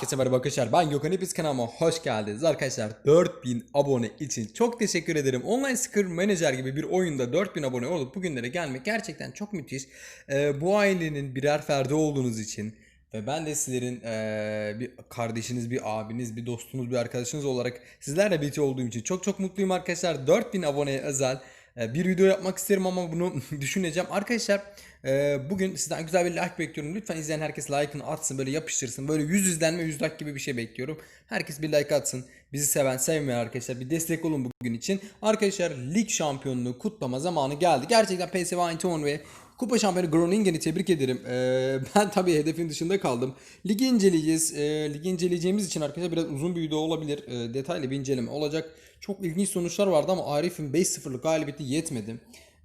Herkese merhaba arkadaşlar. Ben Gökhan Hepiniz kanalıma hoş geldiniz. Arkadaşlar 4000 abone için çok teşekkür ederim. Online Scrum Manager gibi bir oyunda 4000 abone olup bugünlere gelmek gerçekten çok müthiş. Ee, Bu ailenin birer ferdi olduğunuz için ve ben de sizlerin ee, bir kardeşiniz, bir abiniz, bir dostunuz, bir arkadaşınız olarak sizlerle birlikte olduğum için çok çok mutluyum arkadaşlar. 4000 aboneye özel bir video yapmak isterim ama bunu düşüneceğim. Arkadaşlar e, bugün sizden güzel bir like bekliyorum. Lütfen izleyen herkes like'ını atsın böyle yapıştırsın. Böyle 100 izlenme 100 like gibi bir şey bekliyorum. Herkes bir like atsın. Bizi seven sevmeyen arkadaşlar bir destek olun bugün için. Arkadaşlar lig şampiyonluğu kutlama zamanı geldi. Gerçekten PSV Eindhoven ve Kupa şampiyonu Groningen'i tebrik ederim. Ee, ben tabii hedefin dışında kaldım. Ligi inceleyeceğiz. Ee, ligi inceleyeceğimiz için arkadaşlar biraz uzun bir video olabilir. Ee, detaylı bir inceleme olacak. Çok ilginç sonuçlar vardı ama Arif'in 5-0'lık galibiyeti yetmedi.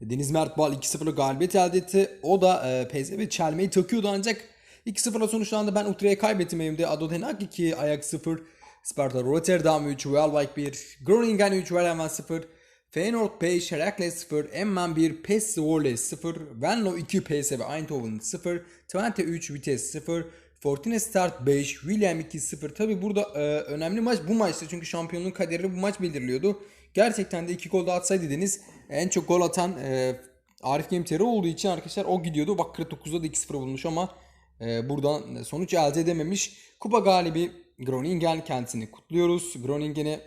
Deniz Mert Bal 2-0'lık galibiyet elde etti. O da e, PSV çelmeyi takıyordu ancak 2-0'la sonuçlandı. Ben Utrecht'e kaybettim evimde. Ado Den Haag 2, Ajax 0, Sparta Rotterdam 3, Waalwijk 1, Groningen 3, Werder 0, Feyenoord 5, Heracles 0, Emmen 1, PES Zwolle 0, Venlo 2, PSV Eindhoven 0, Twente 3, Vitesse 0, Fortuna Start 5, William 2, 0. Tabi burada e, önemli maç bu maçtı çünkü şampiyonluğun kaderini bu maç belirliyordu. Gerçekten de 2 gol da atsaydı Deniz en çok gol atan e, Arif Gemteri olduğu için arkadaşlar o gidiyordu. Bak 49'da da 2-0 bulmuş ama e, buradan sonuç elde edememiş. Kupa galibi Groningen kendisini kutluyoruz. Groningen'e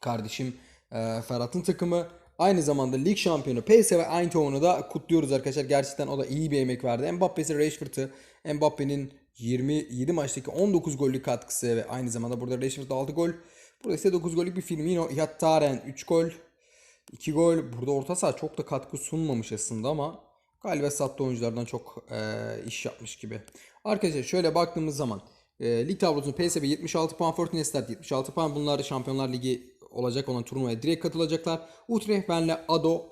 kardeşim e, Ferhat'ın takımı aynı zamanda lig şampiyonu PSV Eindhoven'u da kutluyoruz arkadaşlar. Gerçekten o da iyi bir emek verdi. Mbappe'si Rashford'ı Mbappe'nin 27 maçtaki 19 gollük katkısı ve aynı zamanda burada Rashford'da 6 gol. Burada ise 9 gollük bir Firmino, Yattaren 3 gol. 2 gol. Burada orta saha çok da katkı sunmamış aslında ama galiba sattı oyunculardan çok e, iş yapmış gibi. Arkadaşlar şöyle baktığımız zaman e, lig tablosunda PSV 76 puan, Fortuna Sittard 76 puan. Bunlar Şampiyonlar Ligi olacak olan turnuvaya direkt katılacaklar. Utrecht, Venle, Ado,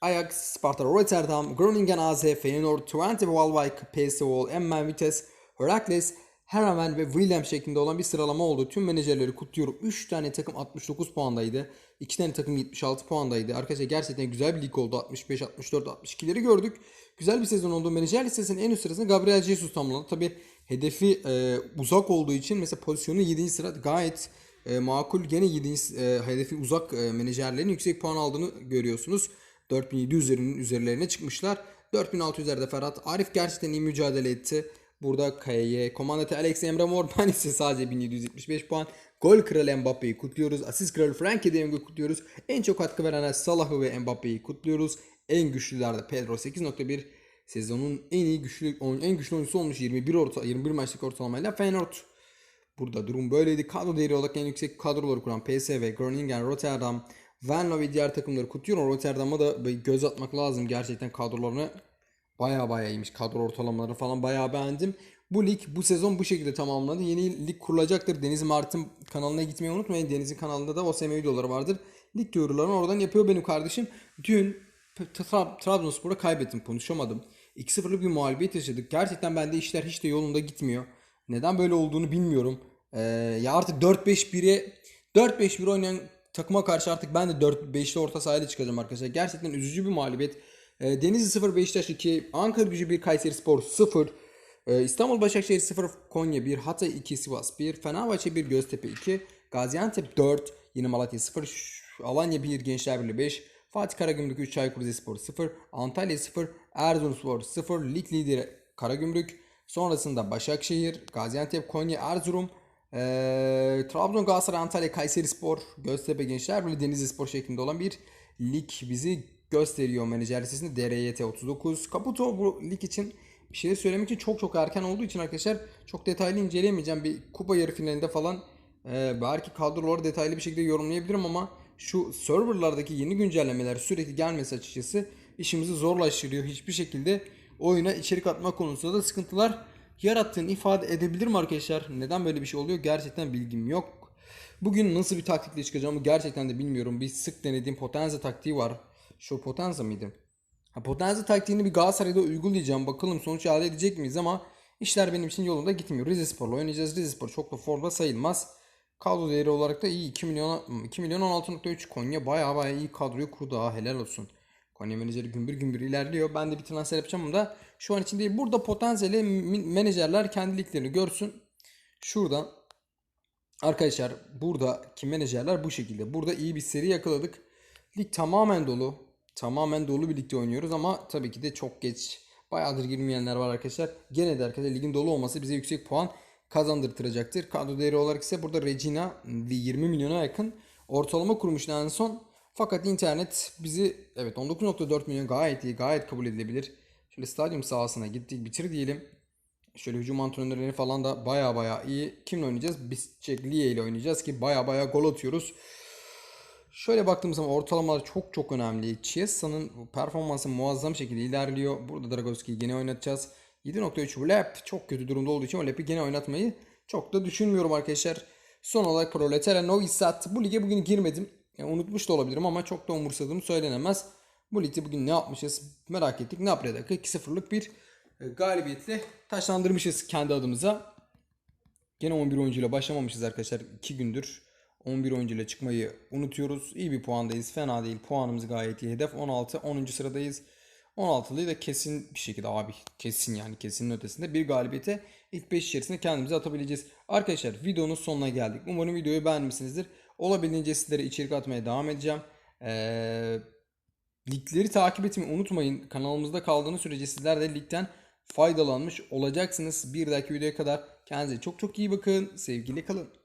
Ajax, Sparta Rotterdam, Groningen AZ, Feyenoord, Twente Waalwijk, PSV, Emmen Vitesse, Heracles, Hereven ve William şeklinde olan bir sıralama oldu. Tüm menajerleri kutluyorum. 3 tane takım 69 puandaydı. 2 tane takım 76 puandaydı. Arkadaşlar gerçekten güzel bir lig oldu. 65, 64, 62'leri gördük. Güzel bir sezon oldu. Menajer listesinin en üst sırasını Gabriel Jesus tamamladı. Tabi hedefi e, uzak olduğu için mesela pozisyonu 7. sıra gayet e, makul. Gene 7. E, hedefi uzak e, menajerlerin yüksek puan aldığını görüyorsunuz. 4700'lerin üzerlerine çıkmışlar. 4600'lerde Ferhat. Arif gerçekten iyi mücadele etti. Burada KY, komandante Alex Emre Morban ise sadece 1775 puan. Gol kralı Mbappe'yi kutluyoruz. Asist kralı Frankie de Jong'u kutluyoruz. En çok katkı verenler Salah'ı ve Mbappe'yi kutluyoruz. En güçlülerde Pedro 8.1 sezonun en iyi güçlü en güçlü oyuncusu olmuş 21 orta 21 maçlık ortalamayla Feyenoord. Burada durum böyleydi. Kadro değeri olarak en yüksek kadroları kuran PSV, Groningen, Rotterdam, Venlo ve diğer takımları kutluyorum. Rotterdam'a da bir göz atmak lazım. Gerçekten kadrolarını Baya baya iyiymiş. Kadro ortalamaları falan baya beğendim. Bu lig bu sezon bu şekilde tamamladı. Yeni lig kurulacaktır. Deniz Mart'ın kanalına gitmeyi unutmayın. Deniz'in kanalında da OSM videoları vardır. Lig teorilerini oradan yapıyor benim kardeşim. Dün Tra- Trabzonspor'a kaybettim. Konuşamadım. 2-0'lık bir mağlubiyet yaşadık. Gerçekten bende işler hiç de yolunda gitmiyor. Neden böyle olduğunu bilmiyorum. Ee, ya artık 4-5-1'e 4-5-1 oynayan takıma karşı artık ben de 4-5'li orta sahayla çıkacağım arkadaşlar. Gerçekten üzücü bir mağlubiyet. E, Denizli 0 Beşiktaş 2, Ankara Gücü 1 Kayseri Spor 0, e, İstanbul Başakşehir 0 Konya 1, Hatay 2 Sivas 1, Fenerbahçe 1 Göztepe 2, Gaziantep 4, yine Malatya 0, Alanya 1 Gençler Birliği 5, Fatih Karagümrük 3 Çaykur Rizespor 0, Antalya 0, Erzurumspor 0, lig lideri Karagümrük, sonrasında Başakşehir, Gaziantep, Konya, Erzurum, e, Trabzon, Galatasaray, Antalya, Kayseri Spor, Göztepe Gençler Birliği, Denizli Spor şeklinde olan bir lig bizi gösteriyor menajer listesinde DRYT 39. Kaputo bu lig için bir şeyler söylemek için çok çok erken olduğu için arkadaşlar çok detaylı inceleyemeyeceğim. Bir kupa yarı finalinde falan e, belki kadroları detaylı bir şekilde yorumlayabilirim ama şu serverlardaki yeni güncellemeler sürekli gelmesi açıkçası işimizi zorlaştırıyor. Hiçbir şekilde oyuna içerik atma konusunda da sıkıntılar yarattığını ifade edebilirim arkadaşlar. Neden böyle bir şey oluyor gerçekten bilgim yok. Bugün nasıl bir taktikle çıkacağımı gerçekten de bilmiyorum. Bir sık denediğim Potenza taktiği var. Şu Potenza mıydı? Ha, Potenza taktiğini bir Galatasaray'da uygulayacağım. Bakalım sonuç elde edecek miyiz ama işler benim için yolunda gitmiyor. Rizespor'la oynayacağız. Rizespor çok da forma sayılmaz. Kadro değeri olarak da iyi. 2 milyon 2 milyon 16.3 Konya baya baya iyi kadroyu kurdu ha helal olsun. Konya menajeri gümbür gümbür ilerliyor. Ben de bir transfer yapacağım da şu an için değil. Burada potansiyeli menajerler kendi liglerini görsün. Şuradan arkadaşlar buradaki menajerler bu şekilde. Burada iyi bir seri yakaladık. Lig tamamen dolu. Tamamen dolu bir ligde oynuyoruz ama tabii ki de çok geç. Bayağıdır girmeyenler var arkadaşlar. Gene de arkadaşlar ligin dolu olması bize yüksek puan kazandırtıracaktır. Kadro değeri olarak ise burada Regina 20 milyona yakın ortalama kurmuş en son. Fakat internet bizi evet 19.4 milyon gayet iyi, gayet kabul edilebilir. Şöyle stadyum sahasına gittik, bitir diyelim. Şöyle hücum antrenörleri falan da baya baya iyi. Kimle oynayacağız? Biz Lie ile oynayacağız ki baya baya gol atıyoruz. Şöyle baktığımız zaman ortalamalar çok çok önemli. Chiesa'nın performansı muazzam şekilde ilerliyor. Burada Dragowski'yi gene oynatacağız. 7.3 Lep çok kötü durumda olduğu için o Lep'i gene oynatmayı çok da düşünmüyorum arkadaşlar. Son olarak Proletera Novi Sad. Bu lige bugün girmedim. Yani unutmuş da olabilirim ama çok da umursadığım söylenemez. Bu ligde bugün ne yapmışız merak ettik. Napoli'ye dakika 2-0'lık bir e, galibiyetle taşlandırmışız kendi adımıza. Gene 11 oyuncuyla başlamamışız arkadaşlar 2 gündür. 11 oyuncuyla çıkmayı unutuyoruz. İyi bir puandayız. Fena değil. Puanımız gayet iyi. Hedef 16. 10. sıradayız. 16'lıyı da kesin bir şekilde abi kesin yani kesinin ötesinde bir galibiyete ilk 5 içerisinde kendimizi atabileceğiz. Arkadaşlar videonun sonuna geldik. Umarım videoyu beğenmişsinizdir. Olabildiğince sizlere içerik atmaya devam edeceğim. Ee, ligleri takip etmeyi unutmayın. Kanalımızda kaldığınız sürece sizler de ligden faydalanmış olacaksınız. Bir dahaki videoya kadar kendinize çok çok iyi bakın. Sevgiyle kalın.